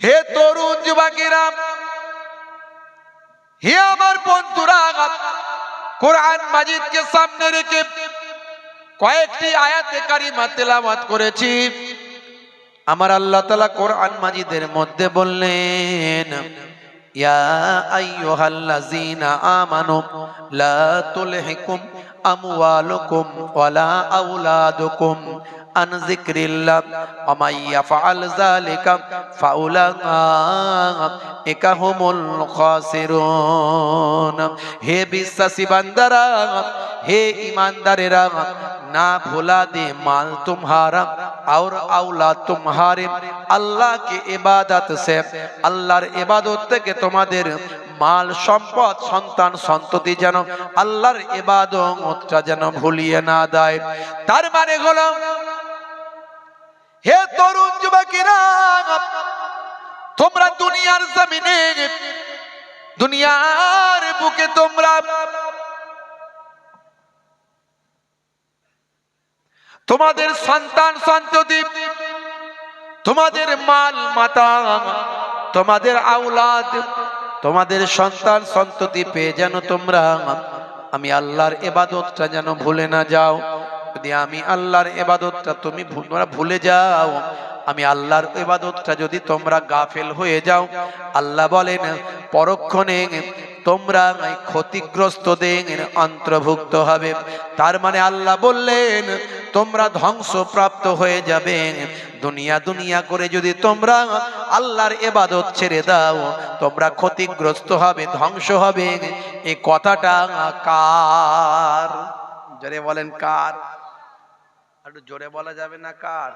হে তরুণ যুবকেরা, হে আমার বন্ধুরা, কোরআন মাজিদকে সামনে রেখে কয়েকটি আয়াতে কারিমা তেলাওয়াত করেছি। আমার আল্লাহ তাআলা কোরআন মাজিদের মধ্যে বললেন আমানু লা আন যিকরিল্লাহ ওয়া মান ইয়াফআল যালিকা ফাউলাইকা হুমুল খাসিরুন হে বিশ্বাসী বান্দারা হে ঈমানদারেরা ना भुला दे माल तुम्हारा और औलाद तुम्हारे আল্লাহ কে ইবাদত সে আল্লাহর ইবাদত থেকে তোমাদের মাল সম্পদ সন্তান সন্ততি যেন আল্লাহর ইবাদতটা যেন ভুলিয়ে না দেয় তার মানে হলো হে তরুণ যুবকেরা, তোমরা দুনিয়ার জমিনে, দুনিয়ার বুকে তোমরা তোমাদের সন্তান, সন্ততি, তোমাদের মাল মাতা তোমাদের আউলাদ তোমাদের সন্তান, সন্ততি পেয়ে যেন তোমরা, আমি আল্লাহর এবাদতটা যেন ভুলে না যাও। যদি আমি আল্লাহর এবাদতটা তুমি তোমরা ভুলে যাও, আমি আল্লাহর এবাদতটা যদি তোমরা গাফেল হয়ে যাও, আল্লাহ বলেন, পরক্ষণে তোমরা এই ক্ষতিগ্রস্তদের অন্তর্ভুক্ত হবে। তার মানে আল্লাহ বললেন, তোমরা ধ্বংসপ্রাপ্ত হয়ে যাবে। দুনিয়া দুনিয়া করে যদি তোমরা আল্লাহর এবাদত ছেড়ে দাও, তোমরা ক্ষতিগ্রস্ত হবে, ধ্বংস হবে। এই কথাটা কার? জোরে বলেন কার? একটু জোরে বলা যাবে না কার?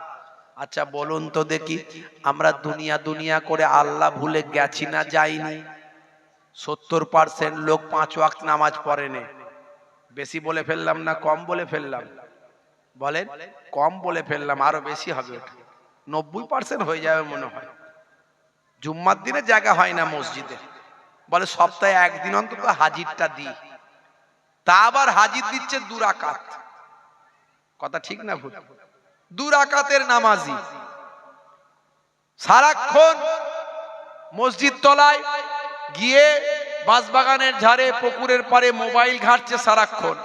আচ্ছা বলুন তো দেখি, আমরা দুনিয়া দুনিয়া করে আল্লাহ ভুলে গেছি না যাইনি? সত্তর পার্সেন্ট লোক পাঁচ ওয়াক্ত নামাজ পড়ে নে। বেশি বলে ফেললাম না, কম বলে ফেললাম? বলেন, কম বলে ফেললাম, আরও বেশি হবে নব্বই পার্সেন্ট হয়ে যাবে মনে হয়। জুম্মার দিনে জায়গা হয় না মসজিদে। বলে সপ্তাহে একদিন অন্তত হাজিরটা দিই। তা আবার হাজির দিচ্ছে দুরাকাত কথা ঠিক না ভুল? দুরাকাতের নামাজি। সারাক্ষণ মসজিদ তলায় গিয়ে বাঁশবাগানের ঝাড়ে পুকুরের পারে মোবাইল ঘাটছে সারাক্ষণ।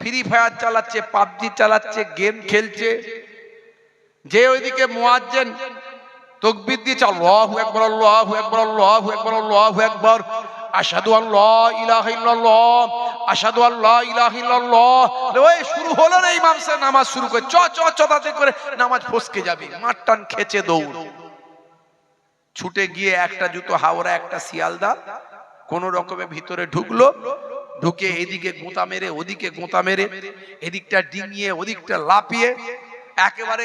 ফ্রি ফায়ার চালাচ্ছে, পাবজি চালাচ্ছে, গেম খেলছে। যে ওইদিকে মোয়াজ্জেন তকবির দিয়েছে, আল্লাহু একবার আল্লাহু একবার আল্লাহু একবার আল্লাহু একবার আশহাদু আল্লাহ ইলাহা ইল্লাল্লাহ আশহাদু আল্লাহ ইলাহা ইল্লাল্লাহ। ওই, শুরু হলো না ইমাম সাহেব নামাজ শুরু করে, চ চ চ তাতে করে নামাজ ফসকে যাবে মাঠটান খেচে দৌড়। ছুটে গিয়ে একটা জুতো, হাওড়া একটা শিয়ালদা, কোন রকমে ভিতরে ঢুকলো, ঢুকে এদিকে গোঁতা মেরে, ওদিকে গোঁতা মেরে, এদিকটা ডিঙিয়ে, ওদিকটা লাপিয়ে একেবারে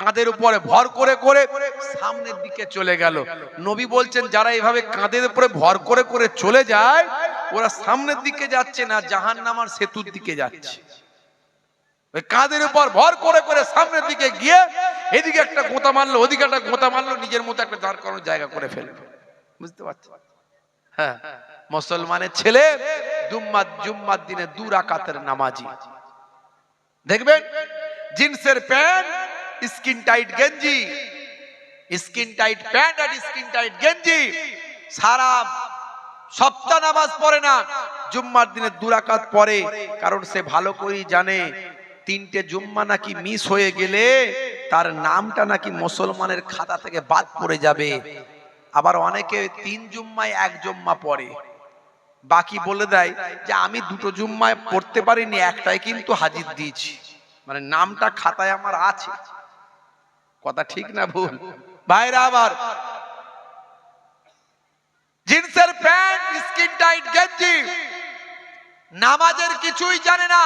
কাঁধের উপরে ভর করে করে সামনের দিকে চলে গেল। নবী বলছেন, যারা এইভাবে কাঁধের উপরে ভর করে করে চলে যায় ওরা সামনের দিকে যাচ্ছে না জাহান নামার সেতুর দিকে যাচ্ছে। কাঁধের উপর ভর করে করে সামনের দিকে গিয়ে এদিকে একটা গোতা মারলো, ওদিকে একটা গোতা মারলো, নিজের মতো একটা দাঁড় করানোর জায়গা করে ফেলবে বুঝতে পারছি হ্যাঁ মুসলমানের ছেলে জুম্মার জুম্মার দিনে দু রাকাতের নামাজি। দেখবেন? জিন্সের প্যান্ট, স্কিন টাইট গেঞ্জি। স্কিন টাইট প্যান্ট আর স্কিন টাইট গেঞ্জি। সারা সপ্তাহ নামাজ পড়ে না, জুম্মার দিনে দুরাকাত পড়ে, কারণ সে ভালো করেই জানে তিনটে জুম্মা নাকি মিস হয়ে গেলে তার নামটা নাকি মুসলমানের খাতা থেকে বাদ পড়ে যাবে। আবার অনেকে তিন জুম্মায় এক জুম্মা পড়ে। বাকি বলে দেয় যে, আমি দুটো জুম্মায় পড়তে পারিনি, একটাই কিন্তু হাজির দিয়েছি। মানে নামটা খাতায় আমার আছে। কথা ঠিক না ভুল? ভাইরা আবার জিন্সের প্যান্ট স্কিন টাইট গেঞ্জি। নামাজের কিছুই জানে না,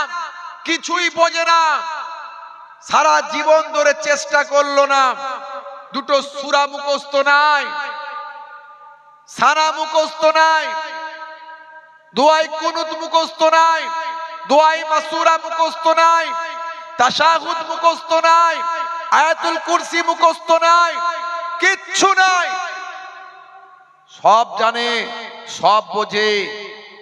কিছুই বোঝে না। সারা জীবন ধরে চেষ্টা করল না। দুটো সুরা মুখস্থ নাই, সারা মুখস্থ নাই, দোয়াই কুনুত মুখস্থ নাই, দোয়াই মাসুরা মুখস্থ নাই, তাশাহুদ মুখস্থ নাই, আয়াতুল কুরসি মুখস্থ নাই, কিচ্ছু নাই। সব জানে। সব বোঝে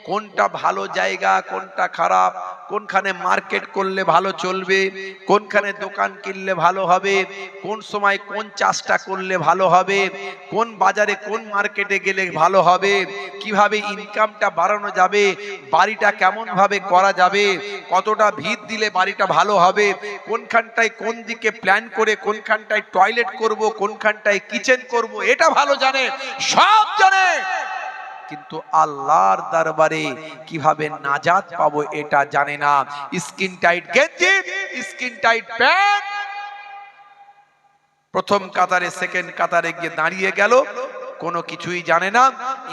কোনটা ভালো জায়গা, কোনটা খারাপ, কোনখানে মার্কেট করলে ভালো চলবে, কোনখানে দোকান কিনলে ভালো হবে, কোন সময় কোন চাষটা করলে ভালো হবে, কোন বাজারে কোন মার্কেটে গেলে ভালো হবে, কীভাবে ইনকামটা বাড়ানো যাবে, বাড়িটা কেমন ভাবে করা যাবে, কতটা ভিত দিলে বাড়িটা ভালো হবে, কোনখানটায় কোন দিকে প্ল্যান করে, কোনখানটায় টয়লেট করব, কোনখানটায় কিচেন করব, এটা ভালো জানে, সব জানে। কিন্তু আল্লাহর দরবারে কীভাবে নাজাত পাবো এটা জানে না। স্কিন টাইট গেঞ্জি, স্কিন টাইট প্যান্ট। প্রথম কাতারে, সেকেন্ড কাতারে গিয়ে দাঁড়িয়ে গেল, কোনো কিছুই জানে না।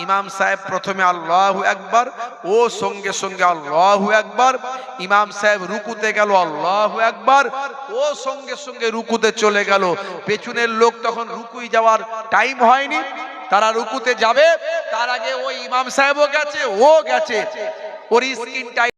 ইমাম সাহেব প্রথমে আল্লাহ একবার ও সঙ্গে সঙ্গে আল্লাহ একবার ইমাম সাহেব রুকুতে গেল, আল্লাহ একবার ও সঙ্গে সঙ্গে রুকুতে চলে গেল। পেছনের লোক তখন রুকুই যাওয়ার টাইম হয়নি। তারা রুকুতে যাবে তার আগে ওই ইমাম সাহেবও গেছে ও গেছে। ওর স্কিন টাইট